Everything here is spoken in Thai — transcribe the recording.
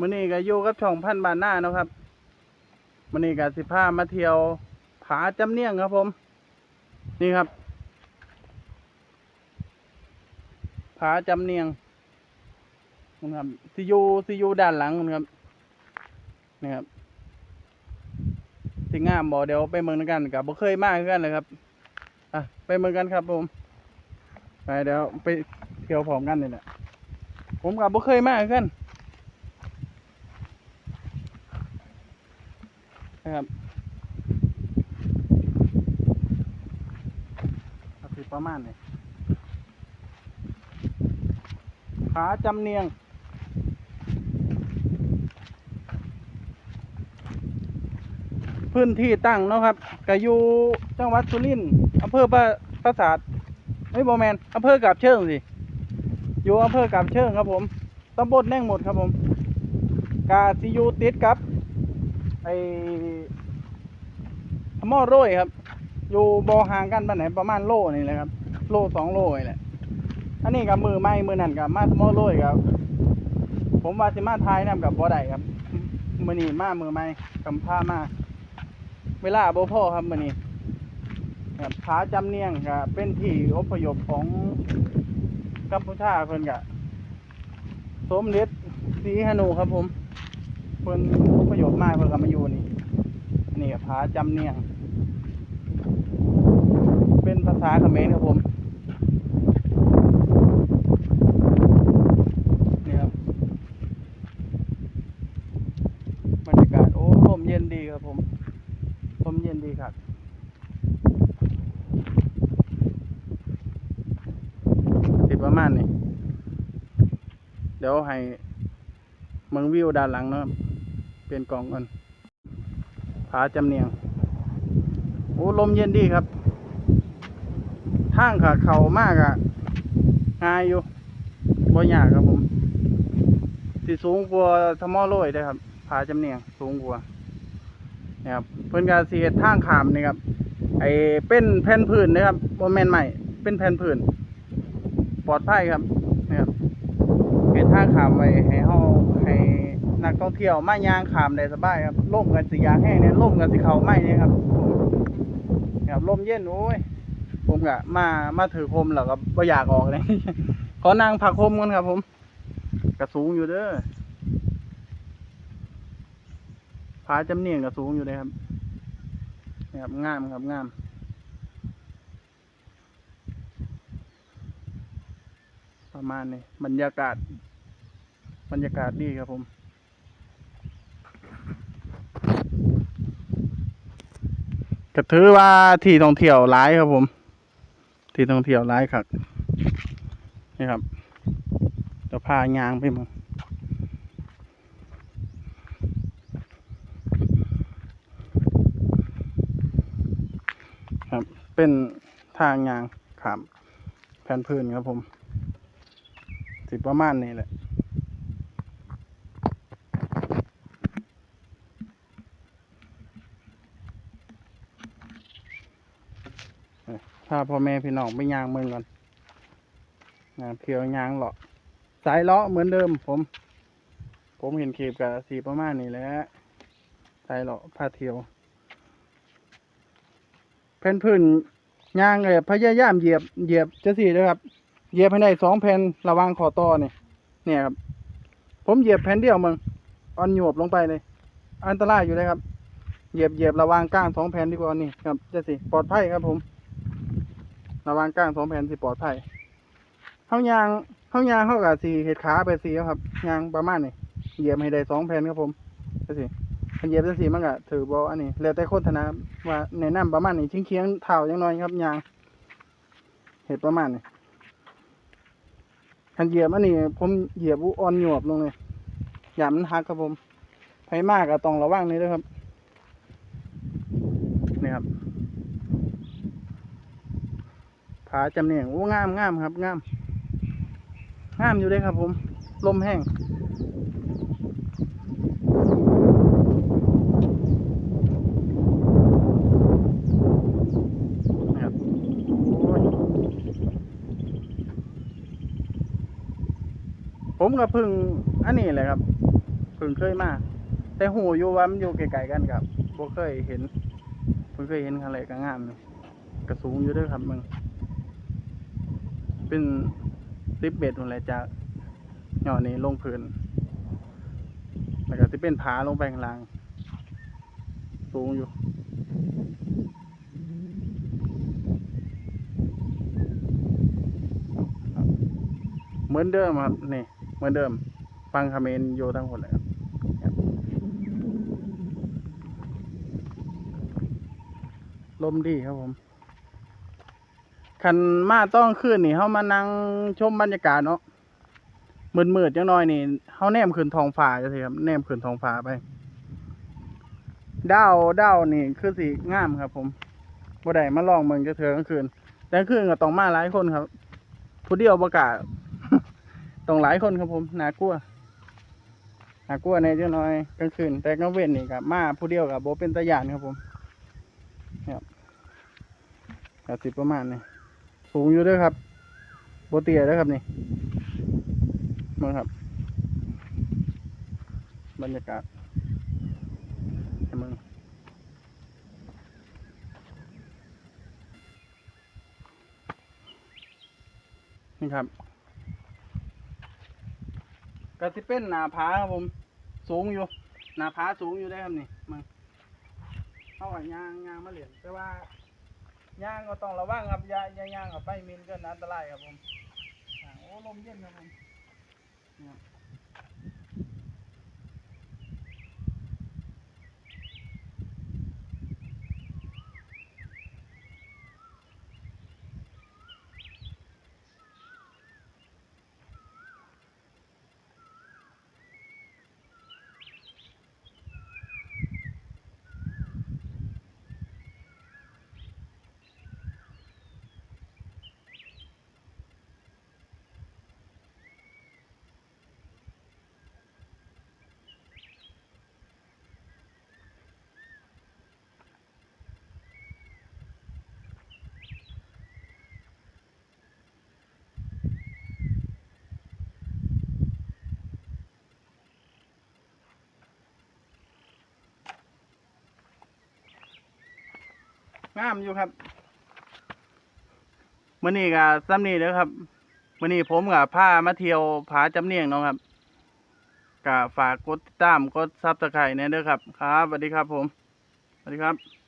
มื้อนี้ก็อยู่กับช่องพันบานหน้านะครับมื้อนี้ก็สิพามาเที่ยวผาจำเนียงครับผม นี่ครับ ผาจำเนียงนะครับสิอยู่สิอยู่ด้านหลังนะครับนี่ครับสิงามบ่เดี๋ยวไปเมืองกันกับบ่เคยมาคือกันเลยครับอะไปเมืองกันครับผมไปเดี๋ยวไปเที่ยวพร้อมกันนี่แหละผมกับบ่เคยมาคือกัน นะครับเอาสิประมาณนี้ผาจำเนียงพื้นที่ตั้งเนาะครับก็อยู่จังหวัดสุรินทร์อำเภอปราปราสาทไม่บอแมนอำเภอกาบเชิงสิ อยู่อำเภอกาบเชิงครับผมตำบลแน่งหมดครับผม กาซิยูติดกับ ไอหม้อโร่ยครับ อยู่บอห่างกันปานไหนประมาณโลนี่แหละครับ โลสองโลนี่แหละอันนี้กับมือไม้มือนั่นกับมาสมอโร่ยครับ ผมว่าสิมาทายนํกับบ่ได้ครับมือนี้มามือไม้กำผ้ามา เวลาบ่พ่อครับมือนี้ครับผาจำเนียงก็เป็นที่อพยพของกัมพูชาเพิ่นก็สมเด็จศรีหนูครับผมเพิ่น อพยพมากเพิ่นก็มาอยู่นี่นี่ก็ผาจำเนียง เป็นภาษาเขมรครับผมนี่ครับบรรยากาศโอ้ลมเย็นดีครับผมลมเย็นดีครับติดประมาณนี้เดี๋ยวให้เมืองวิวด้านหลังเนาะ เปลี่ยนกล่องก่อนผาจำเนียง โอ้ลมเย็นดีครับทางขาเข่ามากอะง่ายอยู่บ่ยากครับผมสิสูงกว่าทมอโรยได้ครับผาจำเนียงสูงกว่านะครับเพิ่อนก็สิเฮ็ดทางขามนี่ครับ ไอ้เป็นแผ่นพื้นนะครับบ่แมนใหม่ เป็นแผ่นพื้น ปลอดภัยครับนะครับเฮ็ดทางขามไว้ให้เฮาให้ นักท่องเที่ยวมายางขามได้สบายครับล่มกันสิยางแห้งเนี่ยล่มกันสิเขาไหม้เนี่ยครับครับลมเย็นโอ้ยผมก็มามาถือคมแล้วก็บ่อยากออกเลยขอนั่งพักคมกันครับ ผมก็สูงอยู่เด้อผาจำเนียงก็สูงอยู่เลยครับนี่ครับงามครับงามประมาณนี้บรรยากาศ บรรยากาศดีครับผม ก็ถือว่าที่ท่องเที่ยวหลายครับผม ที่ท่องเที่ยวหลายครับนี่ครับจะพายางไปมั้งครับ เป็นทางยางขามแผ่นพื้นครับผมสิประมาณนี้แหละ ถ้าพ่อแม่พี่น้องไปยางเมืองก่อนนะเที่ยวยางเลาะสายเลาะเหมือนเดิม ผม ผมเห็นคลิปกับสีประมาณนี้แหละสายเลาะพาเที่ยวแผ่นพื้นยางเลยพยายามเหยียบเหยียบจะสี่เลยครับเหยียบให้ได้สองแผ่นระวางขอต่อเนี่ยเนี่ยครับ ผมเหยียบแผ่นเดียวมึงอ่อนหยวบลงไปเลย อันตรายอยู่เลยครับ เหยียบเหยียบระวางก้างสองแผ่นดีกว่านี่ครับจะสิปลอดภัยครับผม ระวางก้างสองแผ่นสิปลอดภัยเขายางเขายางเขากับสีเห็ดขาไปสีครับยางประมาณนี้เหยียบให้ได้สองแผ่นครับผมจะสิอันเหยียบจังสีมันก็ถือบ่อันนี้แล้วแต่คนถนัดว่าแนะนำประมาณนี้เคียงเท้าอย่างน้อยครับยางเห็ดประมาณนี้คันเหยียบอันนี้ ผมเหยียบอุอ่อนหยวบลงเลยอย่ามันหักครับผมไผมากก็ต้องระวังนี่ด้วยครับนี่ครับ ผาจำเนียงโอ้งามงามครับงามงามอยู่เลยครับ ผม ลมแห้งผมก็พึ่งอันนี้แหละครับพิ่งเคยมาแต่หูอยู่ว่ามันอยู่ไกลๆกันครับบ่เคยเห็นเพิ่งเคยเห็นครั้งแรก็งามเลยกระสูงอยู่ด้วยครับมึง เป็นสิบเบ็ดอะไรจากหย่อนี้ลงพื้นแล้วก็จะเป็นผาลงไปข้างล่าง สูงอยู่เหมือนเดิมครับนี่เหมือนเดิม ฟังคาเมนโยทั้งหมดเลยครับลมดีครับผม คันมาต้องขึ้นนี่เขามานั่งชมบรรยากาศเนาะมืดมืดๆจังน้อยนี่เขาแนมขึ้นทองฟ้าจะสิครับแนมขึ้นทองฟ้าไปดาวดาวนี่คือสีงามครับ ผมบ่ได้มาลองเมืองจะเถื่อกลางคืน แต่กลางคืนก็ต้องมาหลายคนครับ ผู้เดียวประกาศต้องหลายคนครับผมน่ากลัวน่ากลัวในจังน้อยกลางคืน แต่กลางเว้นนี่กับมาผู้เดียวกับโบเป็นตะยานครับผมครับสิประมาณนี้ สูงอยู่ด้วยครับโบเตียด้วยครับนี่มึงครับ บรรยากาศให้มึงนี่ครับก็สิเป็นหนาผาครับผม สูงอยู่ หนาผาสูงอยู่ได้ครับนี่มึงเข้ากับยางยางมาเหรียญแต่ว่า ย่างก็ต้องระวังครับอย่าอย่าย่างกับไฟมินก็อันตรายครับผมอ่าโอ้ลมเย็นครับผม งามอยู่ครับมื่อนี้กับซ้ำนี่เด้อครับมื่อนี้ผมกับผ้ามาเที่ยวผาจำเนียงเนาะครับกับฝากกดติดตามกดซับสไครต์เนี่ยเด้อครับ ครับสวัสดีครับผมสวัสดีครับ